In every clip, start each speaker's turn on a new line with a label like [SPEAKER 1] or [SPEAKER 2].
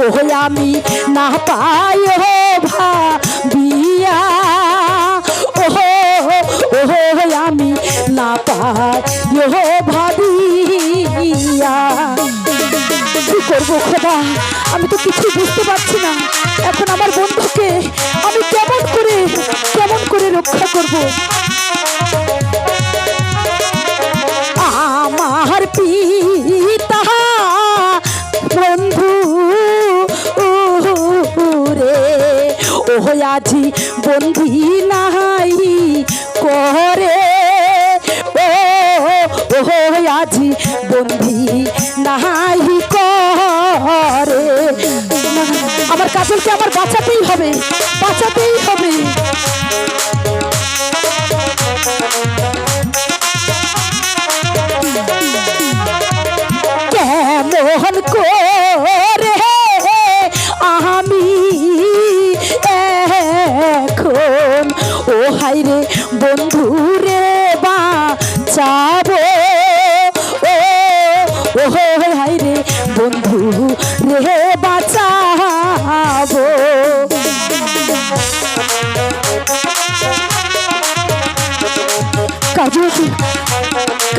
[SPEAKER 1] ও আমি না পাই ও ভাবিয়া। ও ও আমি না পাই ও ভাবিয়া। কি করব খোদা? আমি তো কিছু বুঝতে পারছি না। এখন আমার বন্ধুকে আমি কেমন করে কেমন করে রক্ষা করব? আজি বন্ধি নাহি করে। আমার কাজলকে আমার বাঁচাতেই হবে বাঁচাতেই হবে।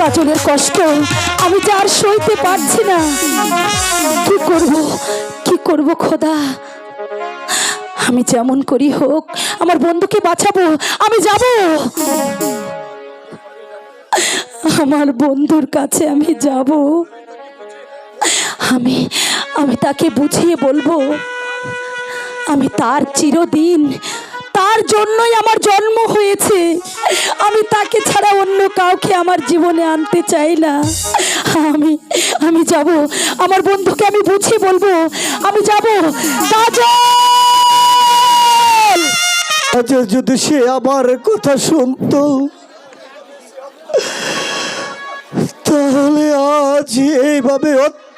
[SPEAKER 1] কাজলের কষ্ট, আমি যে আর সইতে পারছি না। কি করব কি করব খোদা? আমি যেমন করি হোক, আমার বন্ধুকে বাঁচাবো, আমি যাব। আমার বন্ধুর কাছে আমি যাব। আমি আমি তাকে বুঝিয়ে বলব, আমি তার চিরদিন তার জন্যই আমার জন্ম হয়েছে। আমি তাকে ছাড়া অন্য কাউকে আমার জীবনে আনতে চাই না। আমি আমি যাব। আমার বন্ধুকে আমি বুঝিয়ে বলব। আমি যাব। কাজল
[SPEAKER 2] যদি সে আমার কথা শুনতো, তাহলে আজ এইভাবে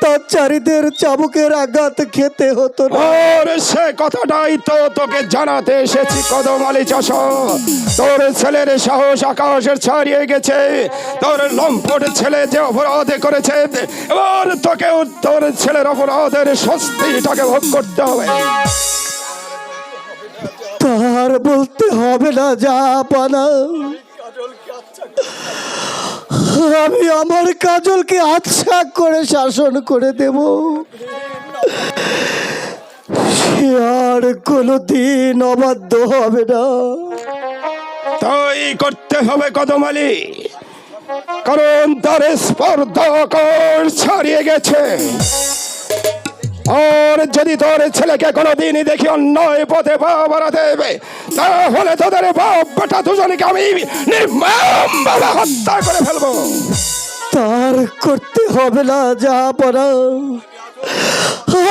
[SPEAKER 2] অত্যাচারীদের চাবুকের আঘাত খেতে হতো না।
[SPEAKER 3] ওর সে কথাটাই তো তোকে জানাতে এসেছি কদম আলী চাষ। তোর ছেলের সাহস আকাশের ছাড়িয়ে গেছে। তোর লম্পট ছেলে যে অপরাধ করেছে এবার তোকে তোর ছেলের অপরাধের স্বস্তিটাকে ভোগ করতে হবে।
[SPEAKER 2] তার বলতে হবে না যা পানা। আমি আমার কাজলকে আচ্ছা করে শাসন করে দেব। সে আর কোনো দিন অবাধ্য হবে না।
[SPEAKER 3] তাই করতে হবে কদমালি, কারণ তার স্পর্ধা ছাড়িয়ে গেছে। আর যদি তোর ছেলেকে কোনোদিনই দেখি অন্যায় পথে পা বাড়াতে দেবে তাহলে তোদের বাপ বেটা দুজনকে আমি নির্মমভাবে হত্যা করে ফেলব।
[SPEAKER 2] তার করতে হবে না যা পারা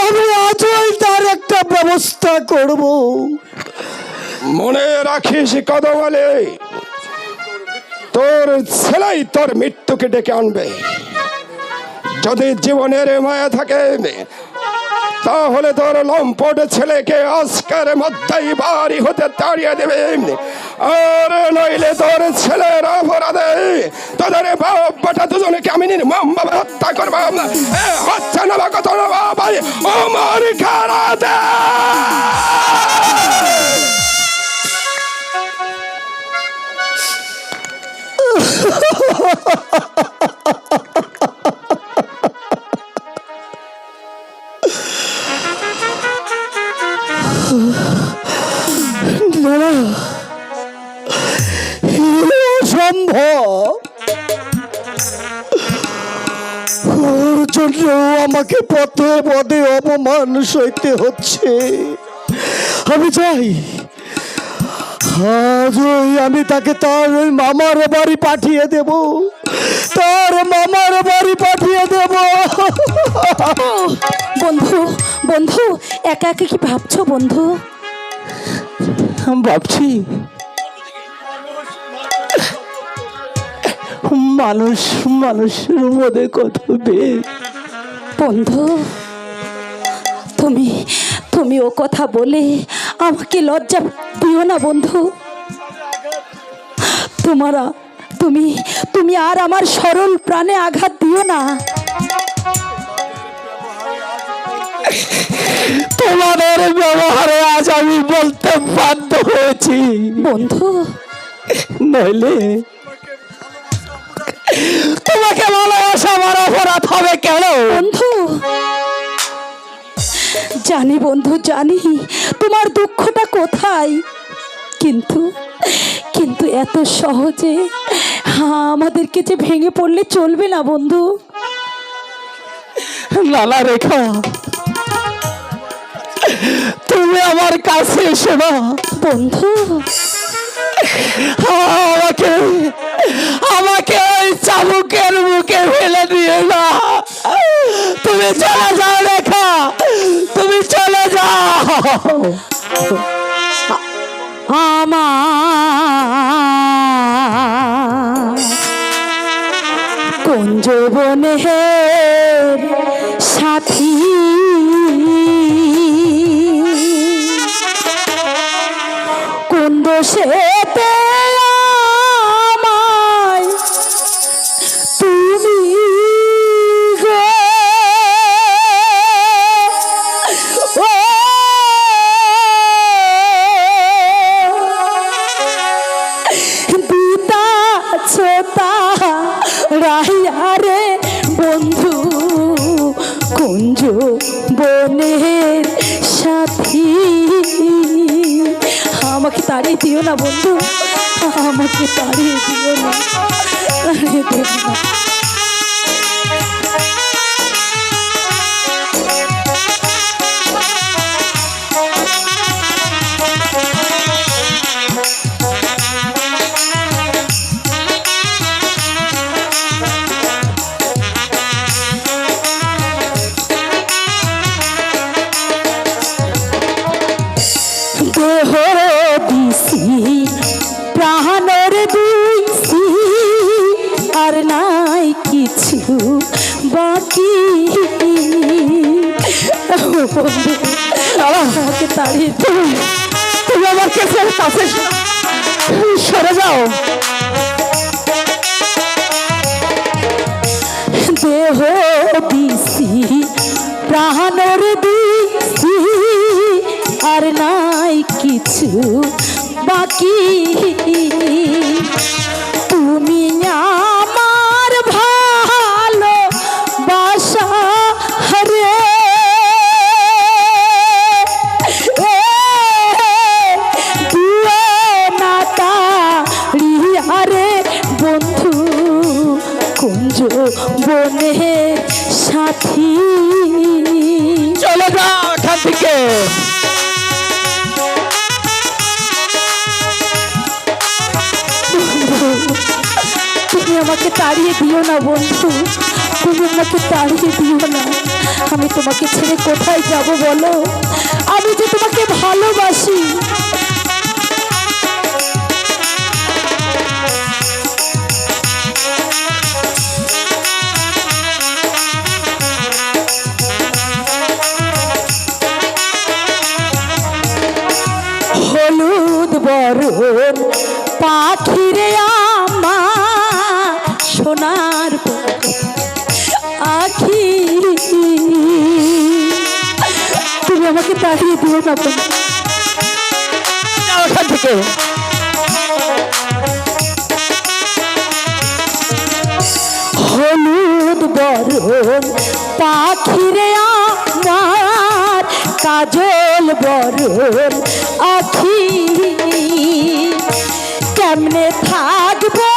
[SPEAKER 2] আমি আজই তার একটা ব্যবস্থা করব।
[SPEAKER 3] মনে রাখিস কদম আলী তোর ছেলেই তোর মৃত্যুকে ডেকে আনবে। যদি জীবনের মায়া থাকে তাহলে তোর লম্পট ছেলেকে আজকের মধ্যেই বাড়ি হতে তাড়িয়ে দেবে। আর নইলে তোর ছেলের অপরাধে তোদের বাপ বেটা দুজনকে আমি নির্মম ভাবে হত্যা করব হচ্ছে না কত না ওমর খারা দে
[SPEAKER 2] না আমাকে পথে পদে অপমান সইতে হচ্ছে। আমি চাই আমি তাকে তার ওই মামার বাড়ি পাঠিয়ে দেব। তার মামার বাড়ি পাঠিয়ে দেব।
[SPEAKER 1] বন্ধু বন্ধু একা একা কি ভাবছ বন্ধু?
[SPEAKER 2] ভাবছি মানুষ মানুষের মধ্যে কত বেদ
[SPEAKER 1] বন্ধু তুমি তুমি ও কথা বলে আমাকে লজ্জা দিও না বন্ধু। তোমারা তুমি তুমি আর আমার সরল প্রাণে আঘাত দিও না।
[SPEAKER 4] তোমাদের ব্যবহারে আজ আমি বলতে বাধ্য হয়েছি।
[SPEAKER 1] বন্ধু
[SPEAKER 4] নইলে তোমাকে ভালোবাসা আমার অপরাধ হবে কেন?
[SPEAKER 1] বন্ধু জানি বন্ধু জানি তোমার দুঃখটা কোথায়। কিন্তু কিন্তু এত সহজে হ্যাঁ আমাদেরকে যে ভেঙে পড়লে চলবে না বন্ধু।
[SPEAKER 4] লালা রেখা তুমি আমার কাছে এসো না।
[SPEAKER 1] বন্ধু
[SPEAKER 4] আমাকে আমাকে ওই চাবুকের মুখে ফেলে দিয়ে না। তুমি চলে যাও রেখা, তুমি চলে যাও।
[SPEAKER 1] কুঞ্জ বনের সাথী? কুন্দ সেতে না বন্ধু? আমাকে তাড়িয়ে দিও না। না। আমাকে তাড়িয়ে তুমি
[SPEAKER 4] তুমি আমার কাছে কাছে সরে যাও।
[SPEAKER 1] দেহ দিছি, প্রাণর দিছি, আর নাই কিছু বনের সাথী।
[SPEAKER 4] চলে যাও এখান থেকে।
[SPEAKER 1] তুমি আমাকে তাড়িয়ে দিও না বন্ধু। তুমি আমাকে তাড়িয়ে দিও না। আমি তোমাকে ছেড়ে কোথায় যাব বলো? আমি যে তোমাকে ভালোবাসি। হলুদ বরণ পাখিরে আমার কাজল বরণ আখি কেমনে থাকব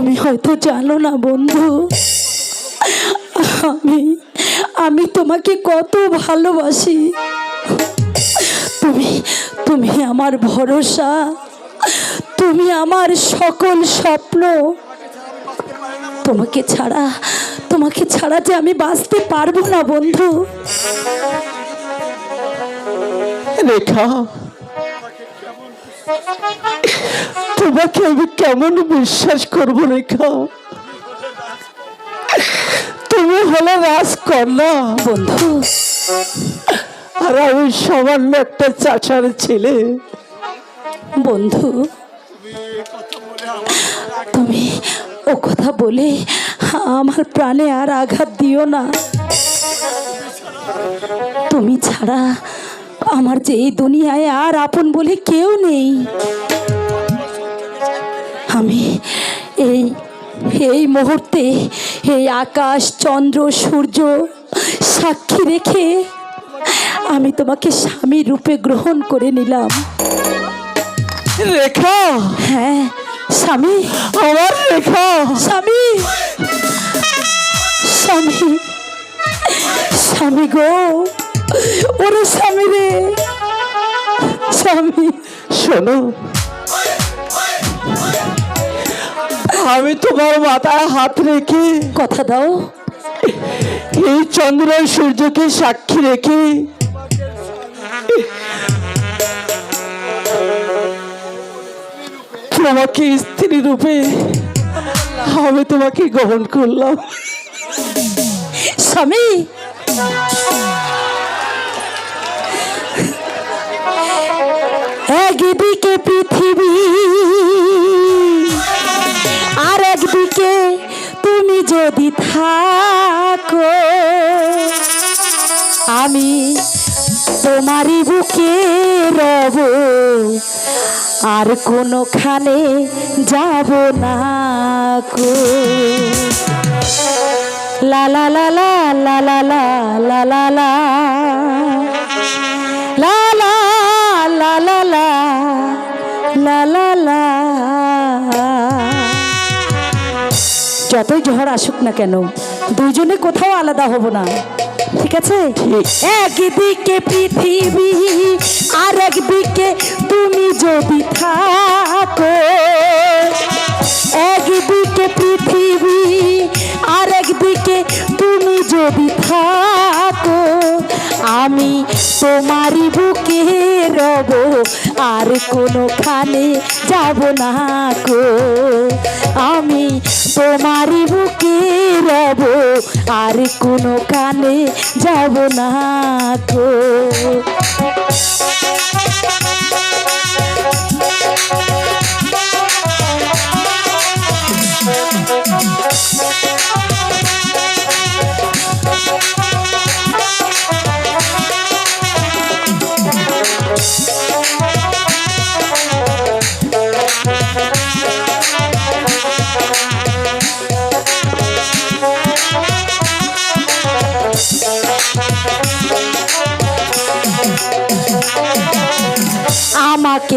[SPEAKER 1] তুমি হয়তো জানো না, বন্ধু। আমি আমি তোমাকে কত ভালোবাসি। তুমি তুমি আমার ভরসা। তুমি আমার সকল স্বপ্ন। তোমাকে ছাড়া তোমাকে ছাড়া যে আমি বাঁচতে পারব না, বন্ধু।
[SPEAKER 4] রেখা। তোমাকে আমি কেমন বিশ্বাস করব রেখা তুমি হলে রাজকন্যা।
[SPEAKER 1] বন্ধু।
[SPEAKER 4] আর আমি সামান্য একটা চাচার ছেলে।
[SPEAKER 1] বন্ধু তুমি ও কথা বলে আমার প্রাণে আর আঘাত দিও না। তুমি ছাড়া আমার যে এই দুনিয়ায় আর আপন বলে কেউ নেই। আমি এই এই মুহূর্তে এই আকাশ চন্দ্র সূর্য সাক্ষী রেখে আমি তোমাকে স্বামী রূপে গ্রহণ করে নিলাম।
[SPEAKER 4] রেখা!
[SPEAKER 1] হ্যাঁ স্বামী।
[SPEAKER 4] আমার রেখা!
[SPEAKER 1] স্বামী। স্বামী। স্বামী গো ওরে স্বামী রে। স্বামী।
[SPEAKER 4] শোনো। আমি তোমার মাথায় হাত রেখে
[SPEAKER 1] কথা দাও।
[SPEAKER 4] এই চন্দ্র সূর্যকে সাক্ষী রেখে তোমাকে স্ত্রী রূপে আমি তোমাকে গ্রহণ করলাম।
[SPEAKER 1] স্বামী একদিকে পৃথিবী একদিকে তুমি যদি থাকো আমি তোমারই বুকে রব আর কোনোখানে যাব না কো লা লা লা লা লা লা লা লা লা লা লা লা লা লা লা লা লা যতই ঝড় আসুক না কেন, দুইজনে কোথাও আলাদা হব না। ঠিক আছে? একদিকে পৃথিবী আর একদিকে তুমি যদি থাকো। একদিকে পৃথিবী আর একদিকে তুমি যদি থাকো। আমি তোমারই বুকে রব আর কোনোখানে যাব না কো আমি তোমারই বুকে রব আর কোনোখানে যাব না কো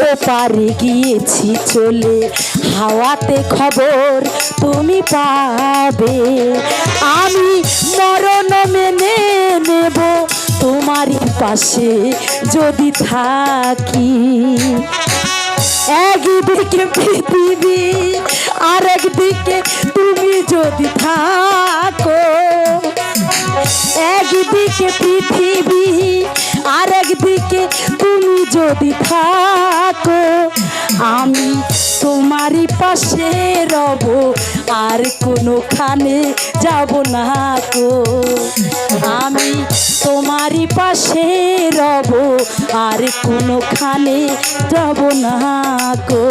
[SPEAKER 1] ও পারে গিয়েছি চলে। হাওয়াতে খবর তুমি পাবে। আমি মরণ মেনে নেব তোমারই পাশে যদি থাকি। একদিকে পৃথিবী আর একদিকে তুমি যদি থাকো। একদিকে পৃথিবী আর একদিকে তুমি যদি থাকো, আমি তোমারই পাশে রব, আর কোনোখানে যাব না কো আমি তোমারই পাশে রব, আর কোনোখানে যাব না কো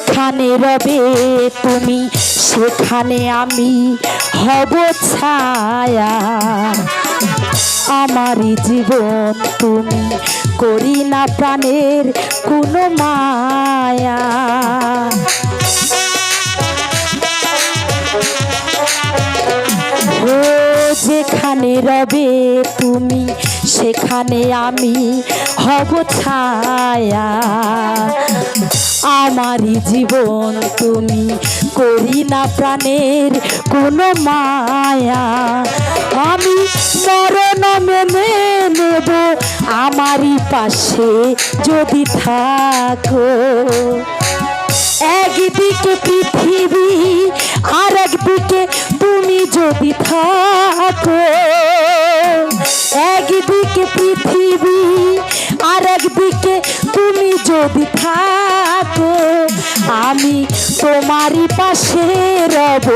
[SPEAKER 1] যেখানে রবে তুমি, সেখানে আমি হব ছায়া। আমারই জীবন তুমি করি না প্রাণের কোনো মায়া। যেখানে রবে তুমি, সেখানে আমি হব ছায়া। আমারই জীবন তুমি করি না প্রাণের কোনো মায়া। আমি মরণ মেনে নেব আমারই পাশে যদি থাকো। একদিকে পৃথিবী আর একদিকে তুমি যদি থাকো। একদিকে পৃথিবী, আর একদিকে তুমি যদি থাকো, আমি তোমারই পাশে রব,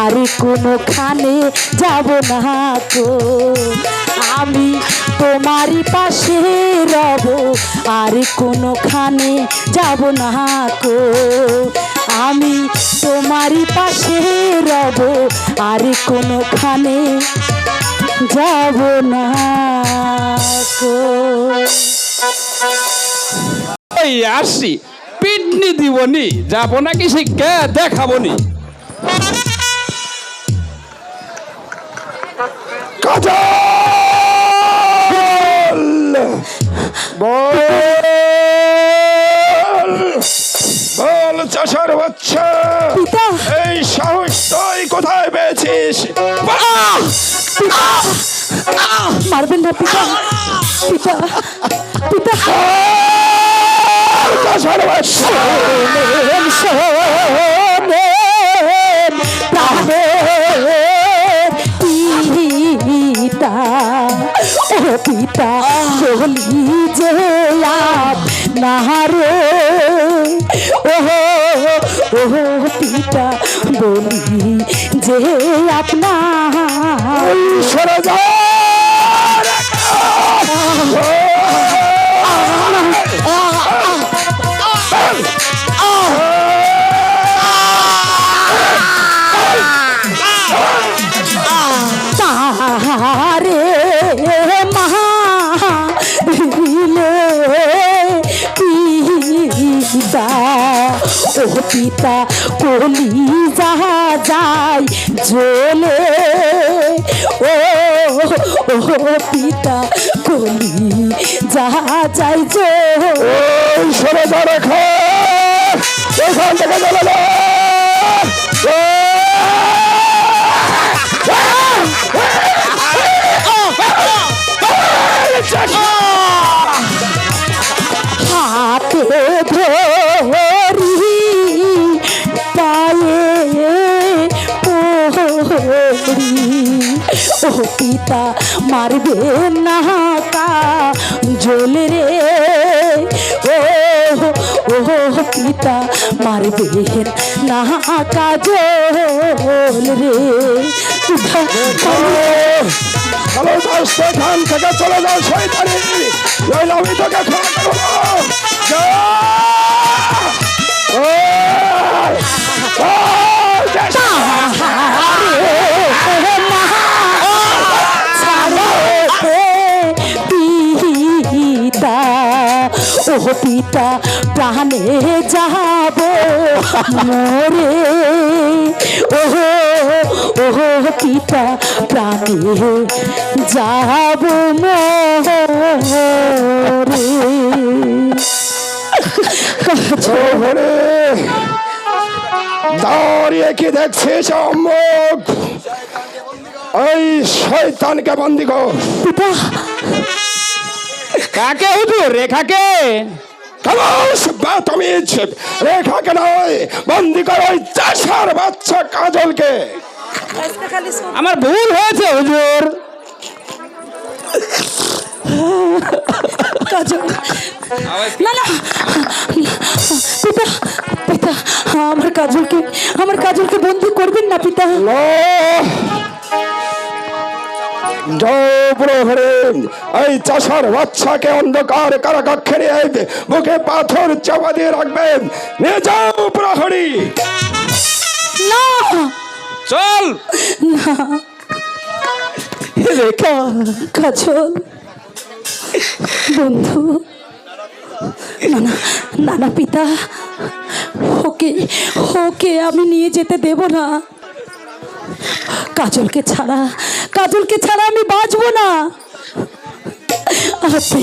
[SPEAKER 1] আর কোনোখানে যাব না কো আমি তোমারই পাশে রব, আর কোনোখানে যাব না কো আমি তোমারই পাশে রব, আর কোনোখানে যাব না কো
[SPEAKER 5] আসছি। পিটনি দিবনি। যাব নাকি শিক্ষা দেখাবনি?
[SPEAKER 3] কাজল! বল! বল চাষার বাচ্চা! এই সাহস তুই কোথায় পেয়েছিস?
[SPEAKER 1] মারবেন না পিতা। পিতা পিতা। পিতা ও পিতা বলি যে নাহারে ও ও পিতা। বলি যে আপনার
[SPEAKER 3] সরে যা
[SPEAKER 1] ও পিতা কলি যাহা যায় জলে। ও পিতা কলি যাহা যায় জলে।
[SPEAKER 3] সরে রেখা। এখান থেকে
[SPEAKER 1] ও পিতা মারবে না কা জল রে। ও ও পিতা মারবে না কা জল রে। পিতা
[SPEAKER 3] ভালো চাষ থেকে চলে যাও শয়তানি। নইলে আমি তোকে ক্ষমা করব!
[SPEAKER 1] ও পিতা প্রাণে যাব মোরে। ও ও পিতা প্রাণে যাব মোরে!
[SPEAKER 3] দাঁড়িয়ে কি দেখছিস অম্মুখ এই শয়তানকে বন্দি কর।
[SPEAKER 5] কাকে হুজুর রেখাকে?
[SPEAKER 3] বাতমিজ। রেখাকে নয় বন্দি কর ওই চাষার বাচ্চা কাজলকে।
[SPEAKER 5] আমার ভুল হয়েছে হুজুর।
[SPEAKER 1] কাজল। না না। আমার কাজলকে বন্ধু করবেন না পিতা।
[SPEAKER 3] এই চাষার বাচ্চাকে অন্ধকার কারাকক্ষে নিয়ে বুকে পাথর চাপা দিয়ে রাখবেন। নিয়ে যাও প্রহরী।
[SPEAKER 1] না।
[SPEAKER 5] চল।
[SPEAKER 1] কাজল। বন্ধু। না না না না পিতা, ওকে ওকে আমি নিয়ে যেতে দেব না। কাজলকে ছাড়া কাজলকে ছাড়া আমি বাঁচবো না। আপনি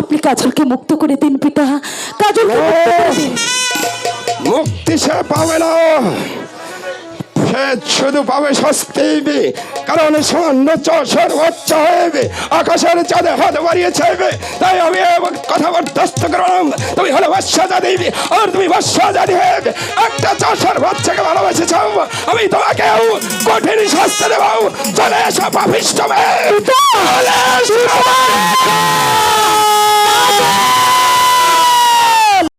[SPEAKER 1] আপনি কাজলকে মুক্ত করে দিন পিতা, কাজলকে মুক্ত
[SPEAKER 3] সে পাবে না। সে শুধু পাবে শাস্তি কারণ সামান্য চষের বাচ্চা হয়ে আকাশের চাঁদে হাত বাড়িয়ে চাইবে তাই আমি কথা বরদাস্ত করলাম তুমি হলো বাদশা জাতি আর তুমি বাদশা জাতি হয়ে একটা চাষের বাচ্চাকে ভালোবেসে চাও আমি তোমাকে কঠিন শাস্তি দেবো চলে এসো পাপিষ্ট। চলে এসো।